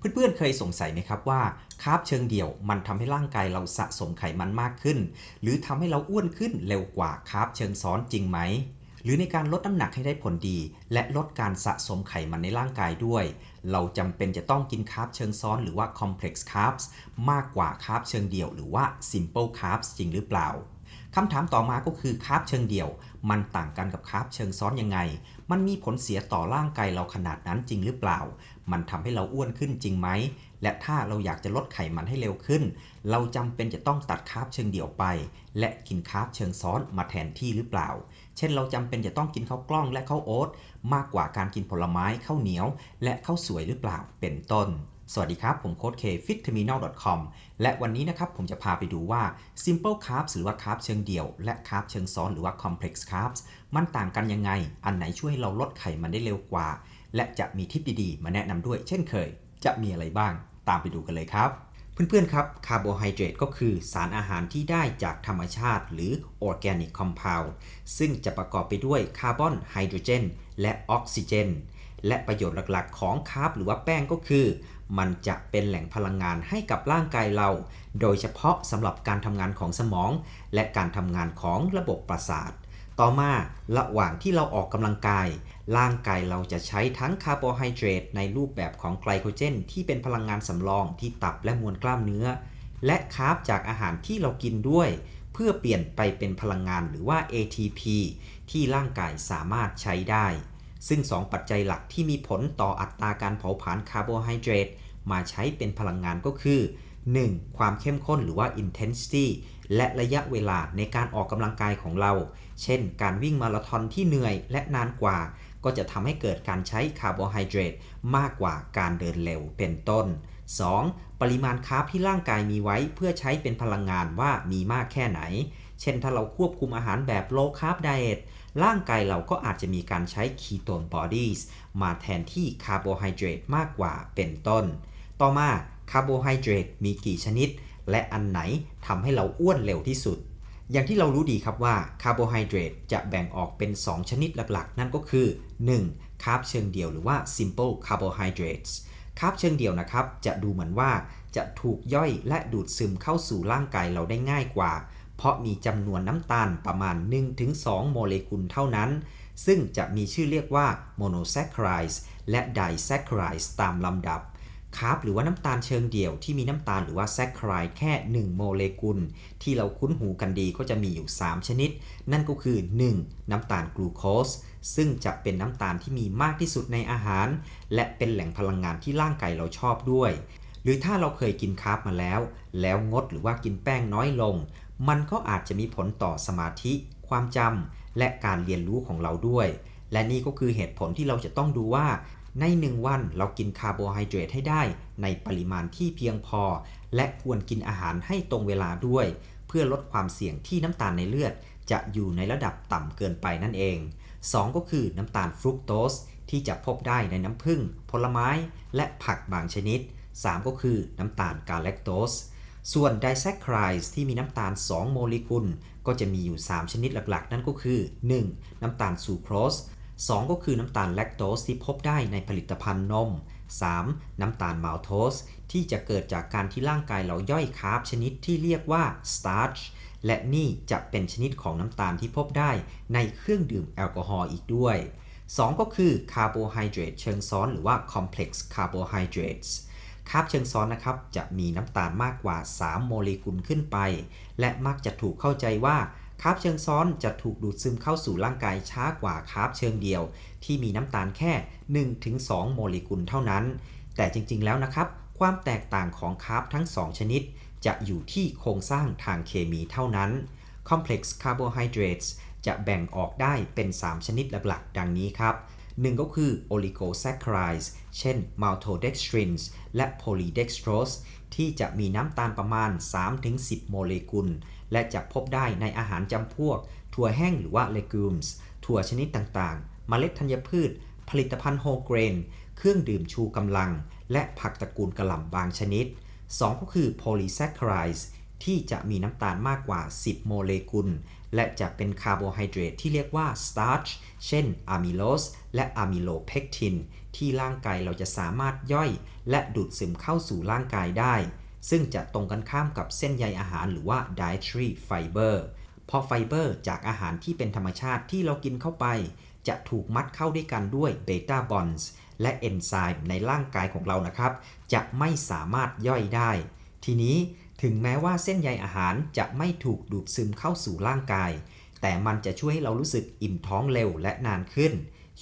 เพื่อนๆเคยสงสัยไหมครับว่าคาร์บเชิงเดี่ยวมันทำให้ร่างกายเราสะสมไขมันมากขึ้น หรือทำให้เราอ้วนขึ้นเร็วกว่าคาร์บเชิงซ้อนจริงไหมหรือในการลดน้ำหนักให้ได้ผลดี และลดการสะสมไขมันในร่างกายด้วย เราจำเป็นจะต้องกินคาร์บเชิงซ้อนหรือว่า complex carbs มากกว่าคาร์บเชิงเดี่ยวหรือว่า simple carbs จริงหรือเปล่า คำถามต่อมาก็คือคาร์บเชิงเดี่ยว มันต่างกันกับคาร์บเชิงซ้อนยังไง มันมีผลเสียต่อร่างกายเราขนาดนั้นจริงหรือเปล่า มันทำให้เราอ้วนขึ้นจริงไหม และถ้าเราอยากจะลดไขมันให้เร็วขึ้น เราจำเป็นจะต้องตัดคาร์บเชิงเดี่ยวไป และกินคาร์บเชิงซ้อนมาแทนที่หรือเปล่า เช่นเราจำเป็นจะต้องกินข้าวกล้องและข้าวโอ๊ตมากกว่าการกินผลไม้ข้าวเหนียว และข้าวสวยหรือเปล่าเป็นต้น สวัสดีครับ ผมโค้ดเค fitterminal.com และวันนี้นะครับผมจะพาไปดูว่า simple carbs หรือว่าคาร์บเชิงเดี่ยว และคาร์บเชิงซ้อนหรือว่า complex carbs มันต่างกันยังไง อันไหนช่วยเราลดไขมันได้เร็วกว่า และจะมีทิปดีๆ มาแนะนำด้วยเช่นเคย จะมีอะไรบ้าง ตามไปดูกันเลยครับ เพื่อนๆครับคาร์โบไฮเดรตก็คือสารอาหารที่ได้จากธรรมชาติ หรือ organic compound ซึ่งจะประกอบไปด้วยคาร์บอนไฮโดรเจนและออกซิเจนและประโยชน์หลักๆ ของคาร์บหรือว่าแป้งก็คือ มันจะเป็นแหล่งพลังงานให้กับร่างกายเรา โดยเฉพาะสำหรับการทำงานของสมอง และการทำงานของระบบประสาท ต่อมาระหว่างที่เราออกกำลังกาย ร่างกายเราจะใช้ทั้งคาร์โบไฮเดรตในรูปแบบของไกลโคเจน ที่เป็นพลังงานสำรองที่ตับและมวลกล้ามเนื้อ และคาร์บจากอาหารที่เรากินด้วย เพื่อเปลี่ยนไปเป็นพลังงานหรือว่า ATP ที่ร่างกายสามารถใช้ได้ ซึ่ง 2 ปัจจัยหลักที่มีผลต่ออัตราการเผาผลาญคาร์โบไฮเดรตมาใช้เป็นพลังงานก็คือ 1. ความเข้มข้นหรือว่า intensity และระยะเวลาในการออกกำลังกายของเรา เช่น การวิ่งมาราธอนที่เหนื่อยและนานกว่า ก็จะทำให้เกิดการใช้คาร์โบไฮเดรตมากกว่าการเดินเร็วเป็นต้น 2. ปริมาณคาร์บที่ร่างกายมีไว้เพื่อใช้เป็นพลังงานว่ามีมากแค่ไหน เช่นถ้าเราควบคุมอาหารแบบ low carb diet ร่างกายเราก็อาจจะมีการใช้ ketone bodies มาแทนที่คาร์โบไฮเดรตมากกว่าเป็นต้น ต่อมาคาร์โบไฮเดรตมีกี่ชนิด และอันไหนทำให้เราอ้วนเร็วที่สุด อย่างที่เรารู้ดีครับว่าคาร์โบไฮเดรตจะแบ่งออกเป็น 2 ชนิดหลักๆ นั่นก็คือ 1. คาร์บเชิงเดี่ยวหรือว่า simple carbohydrates คาร์บเชิงเดี่ยวนะครับ จะดูเหมือนว่าจะถูกย่อยและดูดซึมเข้าสู่ร่างกายเราได้ง่ายกว่า เพราะมีจำนวนน้ำตาลประมาณ 1-2 โมเลกุลเท่านั้น ซึ่งจะมีชื่อเรียกว่า monosaccharides และ disaccharides ตามลำดับคาร์บหรือว่าน้ำตาลเชิงเดี่ยวที่มีน้ำตาลหรือว่าแซคคารายแค่ 1 โมเลกุล ที่เราคุ้นหูกันดีก็จะมีอยู่ 3 ชนิด นั่นก็คือ 1. น้ำตาลกลูโคส ซึ่งจะเป็นน้ำตาลที่มีมากที่สุดในอาหาร และเป็นแหล่งพลังงานที่ร่างกายเราชอบด้วย หรือถ้าเราเคยกินคาร์บมาแล้ว แล้วงดหรือว่ากินแป้งน้อยลง มันก็อาจจะมีผลต่อสมาธิ ความจำและการเรียนรู้ของเราด้วย และนี่ก็คือเหตุผลที่เราจะต้องดูว่า ใน1วันเรากินคาร์โบไฮเดรตให้ได้ ในปริมาณที่เพียงพอ และควรกินอาหารให้ตรงเวลาด้วย เพื่อลดความเสี่ยงที่น้ำตาลในเลือด จะอยู่ในระดับต่ำเกินไปนั่นเอง 2 ก็คือน้ำตาลฟรุกโตสที่จะพบได้ในน้ำผึ้งผลไม้ และผักบางชนิด 3 ก็คือน้ำตาลกาแลคโตส ส่วนไดแซคคไรส์ที่มีน้ำตาล 2 โมเลกุล ก็จะมีอยู่ 3 ชนิดหลักๆ นั่นก็คือ 1. น้ำตาลซูโครส 2 ก็คือน้ำตาลแลคโตสที่พบได้ในผลิตภัณฑ์นม 3. น้ำตาลมัลโทส ที่จะเกิดจากการที่ร่างกายเราย่อยคาร์บชนิดที่เรียกว่าสตาร์ชและนี่จะเป็นชนิดของน้ำตาลที่พบได้ในเครื่องดื่มแอลกอฮอล์อีกด้วย 2 ก็คือคาร์โบไฮเดรตเชิงซ้อนหรือว่า complex carbohydrates คาร์บเชิงซ้อนนะครับจะมีน้ำตาลมากกว่า 3 โมเลกุลขึ้นไป และมักจะถูกเข้าใจว่าคาร์บเชิงซ้อนจะถูกดูดซึมเข้าสู่ร่างกายช้ากว่าคาร์บเชิงเดียว ที่มีน้ำตาลแค่ 1-2 โมเลกุลเท่านั้น แต่จริงๆแล้วนะครับ ความแตกต่างของคาร์บทั้ง 2 ชนิด จะอยู่ที่โครงสร้างทางเคมีเท่านั้น Complex carbohydrates จะแบ่งออกได้เป็น 3 ชนิดหลักๆ ดังนี้ครับ 1ก็คือ oligosaccharides เช่น maltodextrins และ polydextrose ที่จะมีน้ำตาลประมาณ 3-10 โมเลกุล และจะพบได้ในอาหารจำพวก ถั่วแห้งหรือว่า legumes ถั่วชนิดต่างๆเมล็ดธัญพืช ผลิตภัณฑ์ whole grain เครื่องดื่มชูกำลัง และผักตระกูลกระหล่ำบางชนิด 2 ก็คือ polysaccharides ที่จะมีน้ำตาลมากกว่า 10 โมเลกุล และจะเป็นคาร์โบไฮเดรตที่เรียกว่า starch เช่นอะมิโลสและอะมิโลเพกติน ที่ร่างกายเราจะสามารถย่อย และดูดซึมเข้าสู่ร่างกายได้ ซึ่งจะตรงกันข้ามกับเส้นใยอาหารหรือว่า dietary fiber เพราะไฟเบอร์จากอาหารที่เป็นธรรมชาติที่เรากินเข้าไป จะถูกมัดเข้าด้วยกันด้วยเบต้าบอนส์และเอนไซม์ในร่างกายของเรานะครับ จะไม่สามารถย่อยได้ ทีนี้ ถึงแม้ว่าเส้นใยอาหารจะไม่ถูกดูดซึมเข้าสู่ร่างกาย แต่มันจะช่วยให้เรารู้สึกอิ่มท้องเร็วและนานขึ้น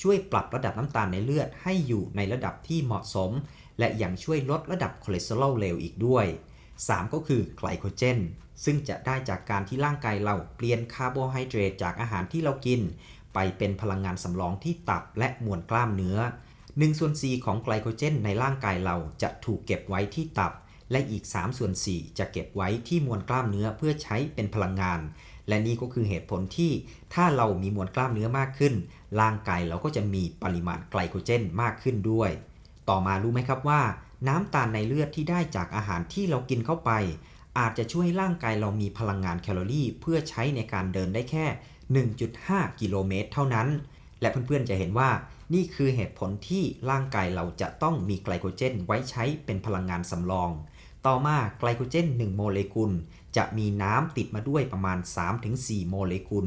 ช่วยปรับระดับน้ำตาลในเลือดให้อยู่ในระดับที่เหมาะสม และยังช่วยลดระดับคอเลสเตอรอลเลวอีกด้วย 3 ก็คือไกลโคเจน ซึ่งจะได้จากการที่ร่างกายเราเปลี่ยนคาร์โบไฮเดรตจากอาหารที่เรากิน ไปเป็นพลังงานสำรองที่ตับและมวลกล้ามเนื้อ1ส่วน4ของไกลโคเจนในร่างกายเราจะถูกเก็บไว้ที่ตับ และอีก3ส่วน4จะเก็บไว้ที่มวลกล้ามเนื้อเพื่อใช้เป็นพลังงาน และนี่ก็คือเหตุผลที่ถ้าเรามีมวลกล้ามเนื้อมากขึ้น ร่างกายเราก็จะมีปริมาณไกลโคเจนมากขึ้นด้วย ต่อมารู้ไหมครับว่า น้ำตาลในเลือดที่ได้จากอาหารที่เรากินเข้าไป อาจจะช่วยให้ร่างกายเรามีพลังงานแคลอรี่ เพื่อใช้ในการเดินได้แค่ 1.5 กิโลเมตรเท่านั้น และเพื่อนๆจะเห็นว่านี่คือเหตุผลที่ร่างกายเราจะต้องมีไกลโคเจนไว้ใช้เป็นพลังงานสำรอง ต่อมาไกลโคเจน 1 โมเลกุล จะมีน้ำติดมาด้วยประมาณ 3-4 โมเลกุล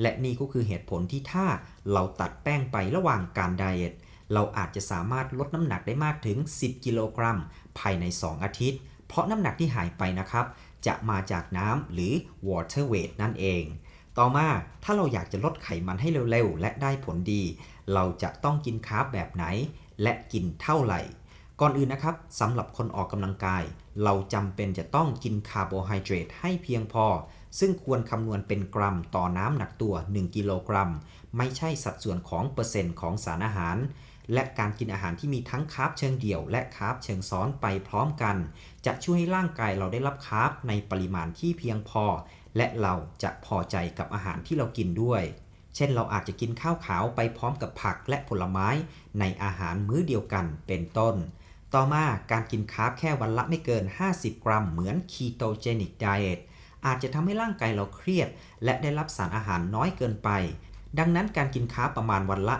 และนี่ก็คือเหตุผลที่ถ้าเราตัดแป้งไประหว่างการไดเอทเราอาจจะสามารถลดน้ำหนักได้มากถึง 10 กิโลกรัม ภายใน 2 อาทิตย์ เพราะน้ำหนักที่หายไปนะครับ จะมาจากน้ำหรือ water weight นั่นเอง ต่อมาถ้าเราอยากจะลดไขมันให้เร็วๆ และได้ผลดี เราจะต้องกินคาร์บแบบไหน และกินเท่าไหร่ ก่อนอื่นนะครับสำหรับคนออกกำลังกาย เราจำเป็นจะต้องกินคาร์โบไฮเดรตให้เพียงพอ ซึ่งควรคำนวณเป็นกรัมต่อน้ำหนักตัว 1 กิโลกรัม ไม่ใช่สัดส่วนของเปอร์เซ็นต์ของสารอาหาร และการกินอาหารที่มีทั้งคาร์บเชิงเดี่ยว และคาร์บเชิงซ้อนไปพร้อมกัน จะช่วยให้ร่างกายเราได้รับคาร์บในปริมาณที่เพียงพอ และเราจะพอใจกับอาหารที่เรากินด้วยเช่นเราอาจจะกินข้าวขาวไปพร้อมกับผักและผลไม้ในอาหารมื้อเดียวกันเป็นต้น ต่อมาการกินคาร์บแค่วันละไม่เกิน 50 กรัม เหมือน ketogenic diet อาจจะทำให้ร่างกายเราเครียด และได้รับสารอาหารน้อยเกินไป ดังนั้นการกินคาร์บประมาณวันละ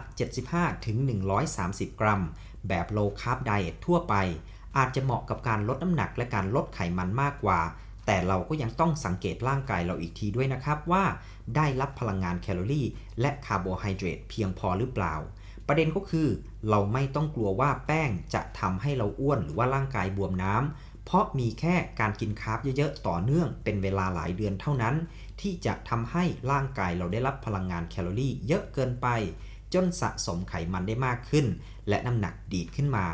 75-130 กรัม แบบ low carb diet ทั่วไป อาจจะเหมาะกับการลดน้ำหนักและการลดไขมันมากกว่า แต่เราก็ยังต้องสังเกตร่างกายเราอีกทีด้วยนะครับว่า ได้รับพลังงานแคลอรี่ และคาร์โบไฮเดรตเพียงพอหรือเปล่า ประเด็นก็คือ เราไม่ต้องกลัวว่าแป้งจะทำให้เราอ้วนหรือว่าร่างกายบวมน้ำเพราะมีแค่การกินคาร์บเยอะๆต่อเนื่องเป็นเวลาหลายเดือนเท่านั้น ที่จะทำให้ร่างกายเราได้รับพลังงานแคลอรี่ เยอะเกินไป จนสะสมไขมันได้มากขึ้น และน้ำหนักดีดขึ้นมา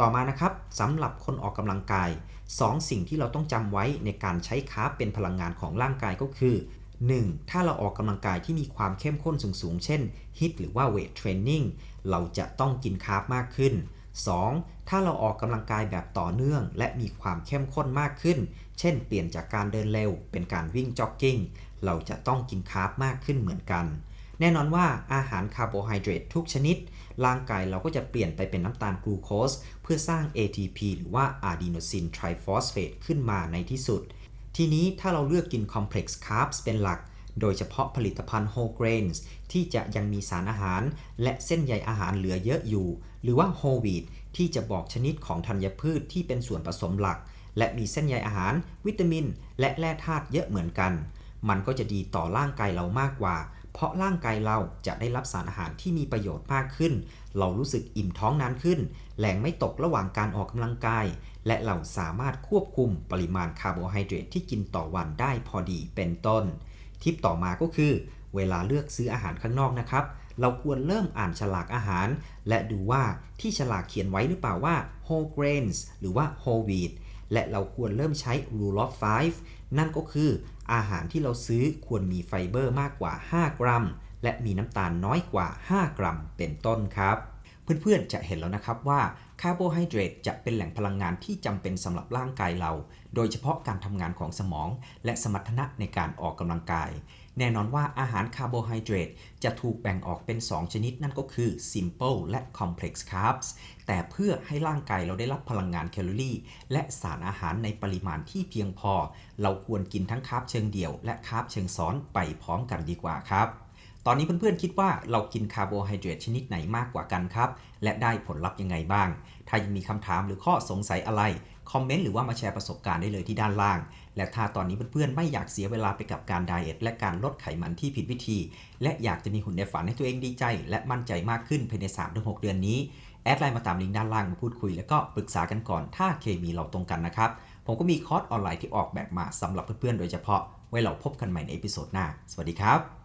ต่อมานะครับสำหรับคนออกกำลังกาย 2สิ่งที่เราต้องจำไว้ในการใช้คาร์บเป็นพลังงานของร่างกายก็คือ 1. ถ้าเราออกกำลังกายที่มีความเข้มข้นสูงๆ เช่น HIIT หรือว่า weight training เร เราจะต้องกินคาร์บมากขึ้น 2. ถ้าเราออกกำลังกายแบบต่อเนื่อง และมีความเข้มข้นมากขึ้น เช่น เปลี่ยนจากการเดินเร็ว เป็นการวิ่งจ็อกกิ้ง เราจะต้องกินคาร์บมากขึ้นเหมือนกัน แน่นอนว่าอาหารคาร์โบไฮเดรตทุกชนิด ร่างกายเราก็จะเปลี่ยนไปเป็นน้ำตาลกลูโคสเพื่อสร้าง ATP หรือว่าอะดีโนซินไทรฟอสเฟตขึ้นมาในที่สุด ทีนี้ถ้าเราเลือกกิน Complex Carbs เป็นหลัก โดยเฉพาะผลิตภัณฑ์ Whole Grains ที่จะยังมีสารอาหาร และเส้นใยอาหารเหลือเยอะอยู่ หรือว่า Whole Wheat ที่จะบอกชนิดของธัญพืชที่เป็นส่วนผสมหลัก และมีเส้นใยอาหาร วิตามิน และแร่ธาตุเยอะเหมือนกัน มันก็จะดีต่อร่างกายเรามากกว่า เพราะร่างกายเราจะได้รับสารอาหารที่มีประโยชน์มากขึ้น เรารู้สึกอิ่มท้องนานขึ้นแหลงไม่ตกระหว่างการออกกำลังกาย และเราสามารถควบคุมปริมาณคาร์โบไฮเดรตที่กินต่อวันได้พอดีเป็นต้น ทิปต่อมาก็คือ เวลาเลือกซื้ออาหารข้างนอกนะครับ เราควรเริ่มอ่านฉลากอาหาร และดูว่าที่ฉลากเขียนไว้หรือเปล่าว่า whole grains หรือว่า whole wheat และเราควรเริ่มใช้ rule of five นั่นก็คืออาหารที่เราซื้อควรมีไฟเบอร์มากกว่า 5 กรัม และมีน้ำตาลน้อยกว่า 5 กรัมเป็นต้นครับ เพื่อนๆจะเห็นแล้วนะครับว่าคาร์โบไฮเดรตจะเป็นแหล่งพลังงานที่จำเป็นสำหรับร่างกายเรา โดยเฉพาะการทำงานของสมอง และสมรรถนะในการออกกำลังกาย แน่นอนว่าอาหารคาร์โบไฮเดรตจะถูกแบ่งออกเป็น 2 ชนิดนั่นก็คือ simple และ complex carbs แต่เพื่อให้ร่างกายเราได้รับพลังงานแคลอรี่ และสารอาหารในปริมาณที่เพียงพอ เราควรกินทั้งคาร์บเชิงเดี่ยว และคาร์บเชิงซ้อนไปพร้อมกันดีกว่าครับ ตอนนี้เพื่อนๆคิดว่าเรากินคาร์โบไฮเดรตชนิดไหนมากกว่ากันครับ และได้ผลลัพธ์ยังไงบ้าง ถ้ายังมีคำถามหรือข้อสงสัยอะไร คอมเมนต์หรือว่ามาแชร์ประสบการณ์ได้เลยที่ด้านล่าง และถ้าตอนนี้เพื่อนๆไม่อยากเสียเวลาไปกับการไดเอทและการลดไขมันที่ผิดวิธี และอยากจะมีหุ่นในฝันให้ตัวเองดีใจ และมั่นใจมากขึ้นภายใน 3-6 เดือนนี้แอดไลน์มาตามลิงก์ด้านล่างมาพูดคุย แล้วก็ปรึกษากันก่อนถ้าเคมีเราตรงกันนะครับผมก็มีคอร์สออนไลน์ที่ออกแบบมาสำหรับเพื่อนๆโดยเฉพาะไว้เราพบกันใหม่ในเอพิโซดหน้า สวัสดีครับ